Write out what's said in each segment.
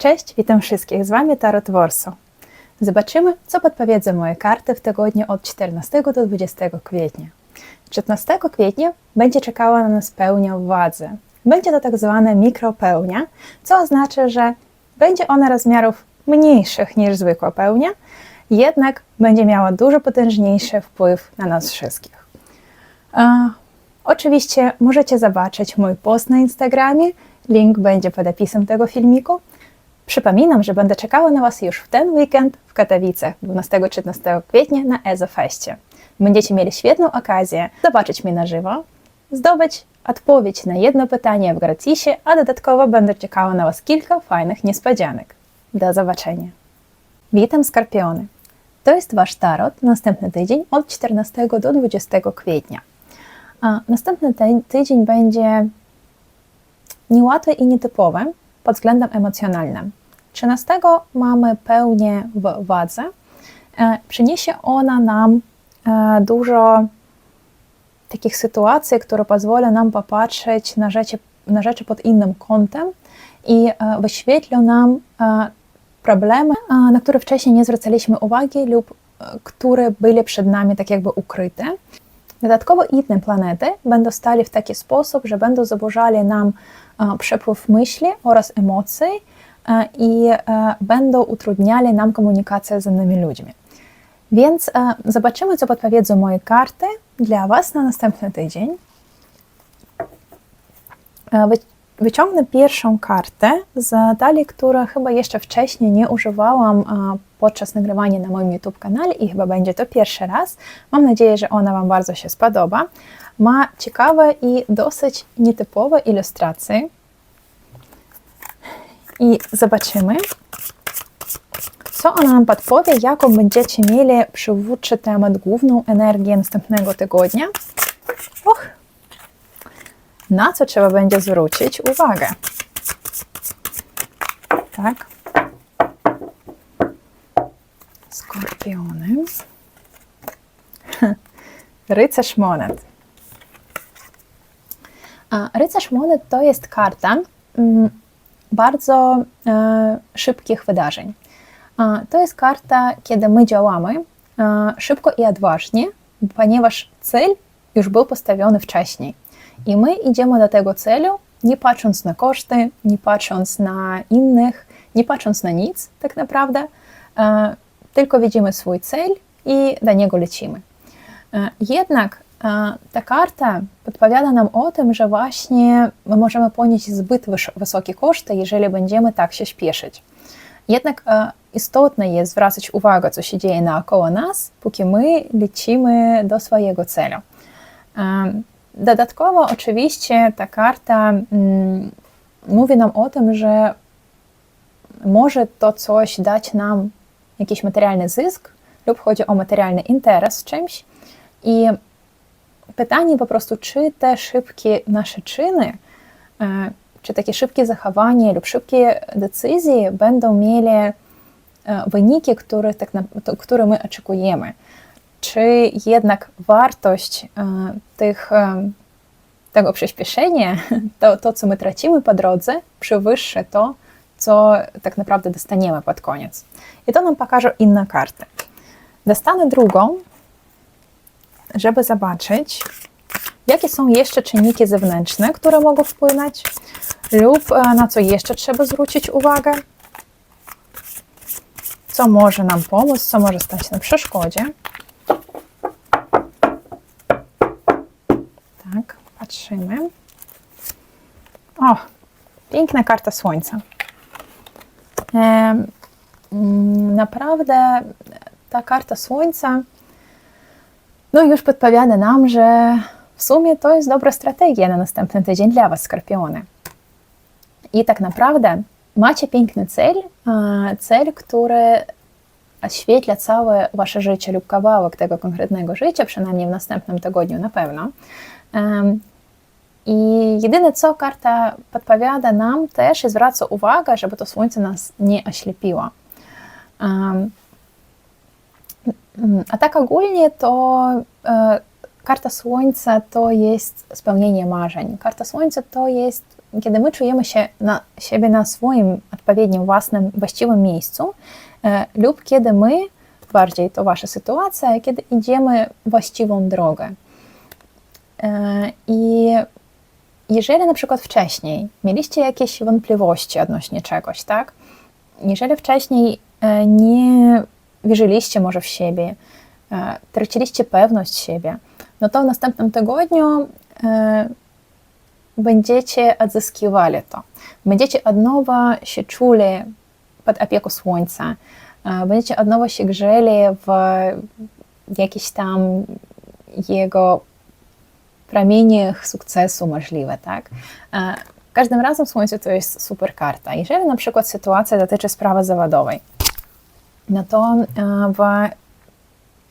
Cześć, witam wszystkich. Z Wami Tarot Warsaw. Zobaczymy, co podpowiedzą moje karty w tygodniu od 14 do 20 kwietnia. 15 kwietnia będzie czekała na nas pełnia władzy. Będzie to tak zwana mikropełnia, co oznacza, że będzie ona rozmiarów mniejszych niż zwykła pełnia, jednak będzie miała dużo potężniejszy wpływ na nas wszystkich. E, oczywiście możecie zobaczyć mój post na Instagramie, link będzie pod opisem tego filmiku. Przypominam, że będę czekała na Was już w ten weekend w Katowicach 12-13 kwietnia na EZO-feście. Będziecie mieli świetną okazję zobaczyć mnie na żywo, zdobyć odpowiedź na jedno pytanie w gratisie, a dodatkowo będę czekała na Was kilka fajnych niespodzianek. Do zobaczenia. Witam Skorpiony. To jest Wasz tarot na następny tydzień od 14 do 20 kwietnia. A następny ty- tydzień będzie niełatwy i nietypowy pod względem emocjonalnym. 13 mamy pełnię w wadze. E, Przyniesie ona nam e, dużo takich sytuacji, które pozwolą nam popatrzeć na rzeczy, na rzeczy pod innym kątem i e, wyświetlą nam problemy, na które wcześniej nie zwracaliśmy uwagi lub które były przed nami tak jakby ukryte. Dodatkowo inne planety będą stali w taki sposób, że będą zaburzali nam przepływ myśli oraz emocji i e, będą utrudniali nam komunikację z innymi ludźmi. Więc e, zobaczymy, co podpowiedzą moje karty dla Was na następny tydzień. E, wy- Wyciągnę pierwszą kartę z talii, którą chyba jeszcze wcześniej nie używałam e, podczas nagrywania na moim YouTube kanale i chyba będzie to pierwszy raz. Mam nadzieję, że ona Wam bardzo się spodoba. Ma ciekawe i dosyć nietypowe ilustracje. I zobaczymy, co ona nam podpowie, jaką będziecie mieli przywódczy temat, główną energię następnego tygodnia. Och, na co trzeba będzie zwrócić uwagę. Tak. Skorpiony. Rycerz monet. A rycerz monet to jest karta mm, bardzo e, szybkich wydarzeń. A, To jest karta, kiedy my działamy e, szybko i odważnie, ponieważ cel już był postawiony wcześniej. I my idziemy do tego celu, nie patrząc na koszty, nie patrząc na innych, nie patrząc na nic tak naprawdę, e, tylko widzimy swój cel i do niego lecimy. E, Jednak e, ta karta podpowiada nam o tym, że właśnie my możemy ponieść zbyt wysokie koszty, jeżeli będziemy tak się śpieszyć. Jednak e, istotne jest zwracać uwagę, co się dzieje naokoło nas, póki my lecimy do swojego celu. Em, Dodatkowo, oczywiście, ta karta mm, mówi nam o tym, że może to coś dać nam jakiś materialny zysk, lub chodzi o materialny interes czymś. I pytanie po prostu, czy te szybkie nasze czyny, e, czy takie szybkie zachowanie lub szybkie decyzje będą mieli e, wyniki, które, tak na, które my oczekujemy. Czy jednak wartość e, tych, tego przyspieszenia, to, to, co my tracimy po drodze, przewyższy to, co tak naprawdę dostaniemy pod koniec. I to nam pokaże inna karta. Dostanę drugą, żeby zobaczyć, jakie są jeszcze czynniki zewnętrzne, które mogą wpłynąć, lub e, na co jeszcze trzeba zwrócić uwagę, co może nam pomóc, co może stać na przeszkodzie. Tak, patrzymy. O, piękna karta słońca. Mm, Naprawdę ta karta słońca no już podpowiada nam, że w sumie to jest dobra strategia na następny tydzień dla Was, Skorpiony. I tak naprawdę macie piękny cel, cel, który oświetla całe Wasze życie lub kawałek tego konkretnego życia, przynajmniej w następnym tygodniu na pewno. I jedyne co karta podpowiada nam też i zwraca uwagę, żeby to słońce nas nie oślepiło. A tak ogólnie to e, karta Słońca to jest spełnienie marzeń. Karta Słońca to jest, kiedy my czujemy się na siebie na swoim odpowiednim własnym, właściwym miejscu, e, lub kiedy my, bardziej to wasza sytuacja, kiedy idziemy właściwą drogę. E, I jeżeli na przykład wcześniej mieliście jakieś wątpliwości odnośnie czegoś, tak? Jeżeli wcześniej nie wierzyliście może w siebie, e, traciliście pewność siebie, no to w następnym tygodniu e, będziecie odzyskiwali to. Będziecie od nowa się czuli pod opieką słońca, będziecie od nowa się grzeli w jakichś tam jego promieniach sukcesu możliwe, tak? Każdym razem Słońce to jest super karta. Jeżeli na przykład sytuacja dotyczy sprawy zawodowej, no to w,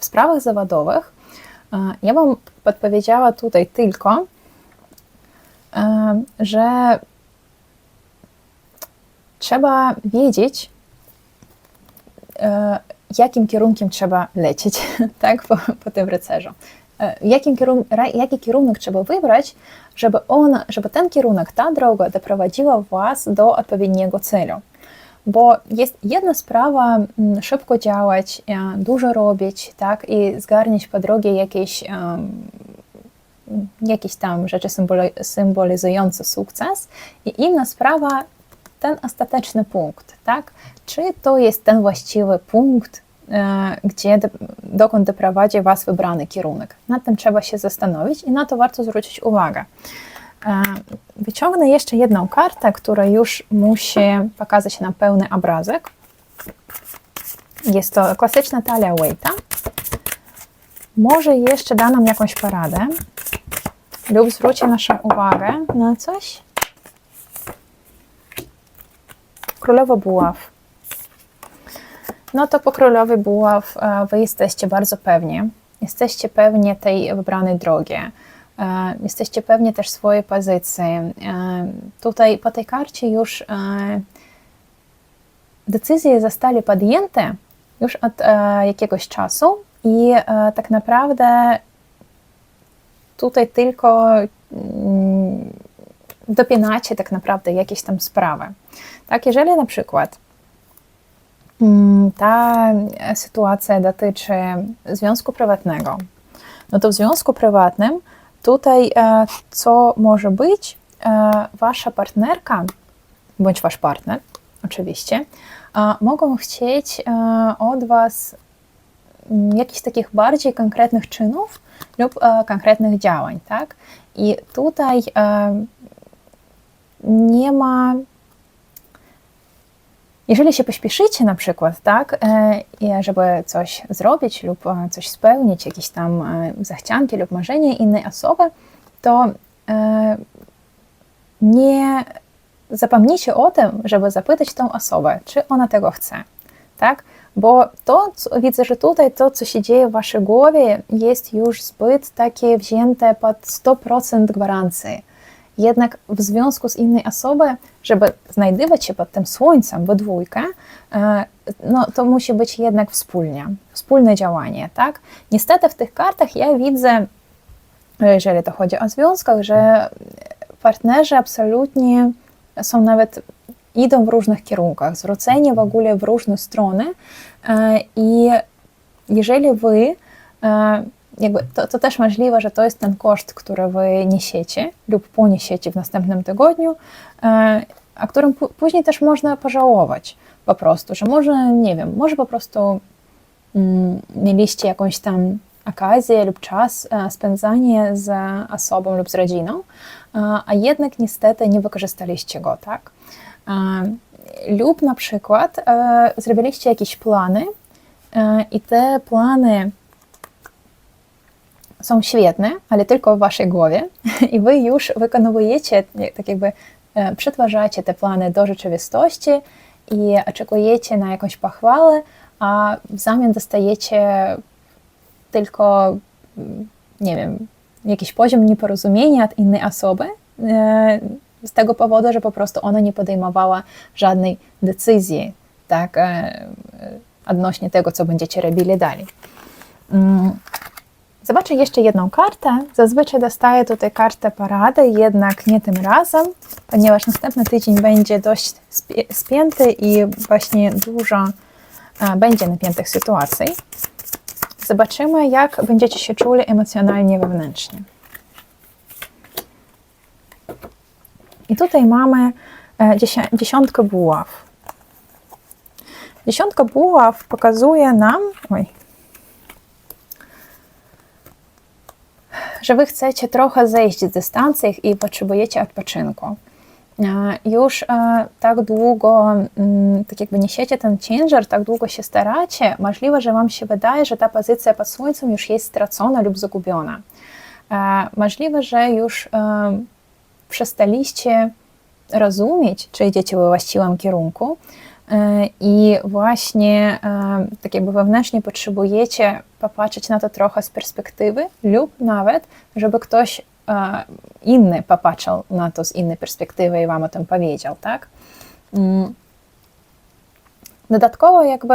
w sprawach zawodowych ja bym podpowiedziała tutaj tylko, że trzeba wiedzieć, jakim kierunkiem trzeba lecieć tak, po, po tym rycerzu. Jakim kierun jaki kierunek trzeba wybrać, żeby, on, żeby ten kierunek, ta droga doprowadziła Was do odpowiedniego celu. Bo jest jedna sprawa szybko działać, dużo robić, tak, i zgarniać po drodze jakieś, um, jakieś tam rzeczy symbolizujące sukces, i inna sprawa ten ostateczny punkt, tak? Czy to jest ten właściwy punkt, gdzie, dokąd doprowadzi Was wybrany kierunek. Nad tym trzeba się zastanowić i na to warto zwrócić uwagę. Wyciągnę jeszcze jedną kartę, która już musi pokazać nam pełny obrazek. Jest to klasyczna talia Waita. Może jeszcze da nam jakąś poradę lub zwróci naszą uwagę na coś. Królowa buław. No to po królowej buław wy jesteście bardzo pewni. Jesteście pewni tej wybranej drogi E, jesteście pewnie też swojej pozycji. E, tutaj po tej karcie już e, decyzje zostały podjęte już od jakiegoś czasu i tak naprawdę tutaj tylko mm, dopinacie tak naprawdę jakieś tam sprawy. Tak, jeżeli na przykład mm, ta sytuacja dotyczy związku prywatnego, no to w związku prywatnym Tutaj e, co może być? E, wasza partnerka, bądź wasz partner, oczywiście, e, mogą chcieć od was jakichś takich bardziej konkretnych czynów lub konkretnych działań, tak? I tutaj nie ma jeżeli się pośpieszycie na przykład, tak, żeby coś zrobić lub coś spełnić, jakieś tam zachcianki lub marzenie innej osoby, to nie zapomnijcie o tym, żeby zapytać tą osobę, czy ona tego chce, tak? Bo to, co, widzę, że tutaj to, co się dzieje w waszej głowie, jest już zbyt takie wzięte pod 100% gwarancji jednak w związku z innej osobą, żeby znajdywać się pod tym słońcem we dwójkę, e, no to musi być jednak wspólnie, wspólne działanie, tak? Niestety w tych kartach ja widzę, jeżeli to chodzi o związkach, że partnerzy absolutnie są nawet idą w różnych kierunkach, zwróceni w ogóle w różne strony e, i jeżeli wy e, jakby to, to też możliwe, że to jest ten koszt, który wy niesiecie lub poniesiecie w następnym tygodniu, e, a którym później też można pożałować po prostu, że może, nie wiem, może po prostu mm, mieliście jakąś tam okazję lub czas e, spędzanie z osobą lub z rodziną, e, a jednak niestety nie wykorzystaliście go, tak? Lub na przykład zrobiliście jakieś plany i te plany są świetne, ale tylko w waszej głowie i wy już wykonujecie, tak jakby e, przetwarzacie te plany do rzeczywistości i oczekujecie na jakąś pochwałę, a w zamian dostajecie tylko, nie wiem, jakiś poziom nieporozumienia od innej osoby, e, z tego powodu, że po prostu ona nie podejmowała żadnej decyzji, tak, e, odnośnie tego, co będziecie robili dalej. Zobaczę jeszcze jedną kartę. Zazwyczaj dostaję tutaj kartę parady, jednak nie tym razem, ponieważ następny tydzień będzie dość spięty i właśnie dużo e, będzie napiętych sytuacji. Zobaczymy, jak będziecie się czuli emocjonalnie wewnętrznie. I tutaj mamy e, dziesiątkę buław. Dziesiątka buław pokazuje nam, oj, że wy chcecie trochę zejść z dystancji i potrzebujecie odpoczynku. E, Już e, tak długo, mm, tak jakby niesiecie ten ciężar, tak długo się staracie, możliwe, że wam się wydaje, że ta pozycja pod słońcem już jest stracona lub zagubiona. E, Możliwe, że już przestaliście rozumieć, czy idziecie we właściwym kierunku i właśnie e, tak jakby wewnętrznie potrzebujecie popatrzeć na to trochę z perspektywy lub nawet, żeby ktoś e, inny popatrzył na to z innej perspektywy i wam o tym powiedział, tak? Mm. Dodatkowo jakby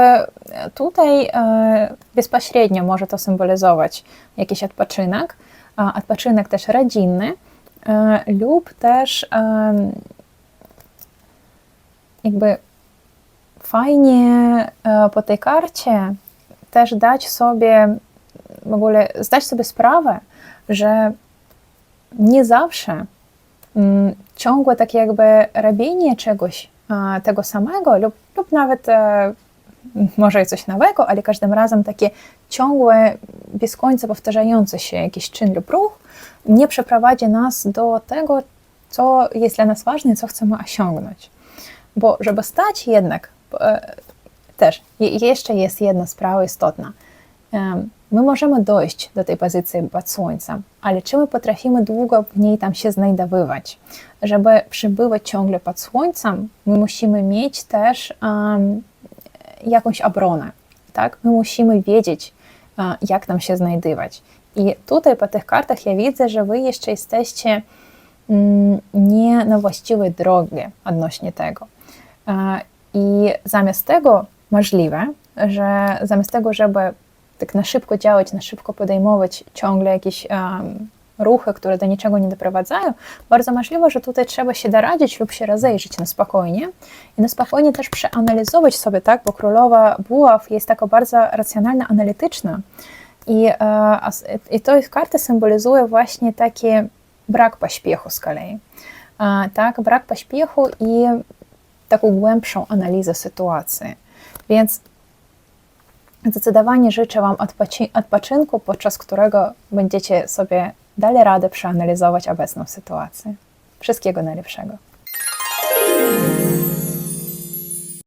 tutaj e, bezpośrednio może to symbolizować jakiś odpoczynek, odpoczynek też rodzinny e, lub też jakby fajnie e, po tej karcie też dać sobie w ogóle zdać sobie sprawę, że nie zawsze mm, ciągłe takie jakby robienie czegoś e, tego samego lub, lub nawet e, może coś nowego, ale każdym razem takie ciągłe, bez końca powtarzające się jakiś czyn lub ruch nie przeprowadzi nas do tego, co jest dla nas ważne co chcemy osiągnąć. Bo żeby stać jednak, też je- jeszcze jest jedna sprawa istotna. My możemy dojść do tej pozycji pod słońcem, ale czy my potrafimy długo w niej tam się znajdowywać? Żeby przybywać ciągle pod słońcem, my musimy mieć też em, jakąś obronę, tak? My musimy wiedzieć, e, jak tam się znajdować. I tutaj po tych kartach ja widzę, że wy jeszcze jesteście mm, nie na właściwej drodze odnośnie tego. E, I zamiast tego możliwe, że zamiast tego, żeby tak na szybko działać, na szybko podejmować ciągle jakieś em, ruchy, które do niczego nie doprowadzają, bardzo możliwe, że tutaj trzeba się doradzić lub się rozejrzeć na spokojnie i na spokojnie też przeanalizować sobie, tak, bo królowa buław jest taka bardzo racjonalna, analityczna i, e, i to karta symbolizuje właśnie taki brak pośpiechu z kolei. E, Tak, brak pośpiechu i taką głębszą analizę sytuacji. Więc zdecydowanie życzę Wam odpoczynku, podczas którego będziecie sobie dali radę przeanalizować obecną sytuację. Wszystkiego najlepszego.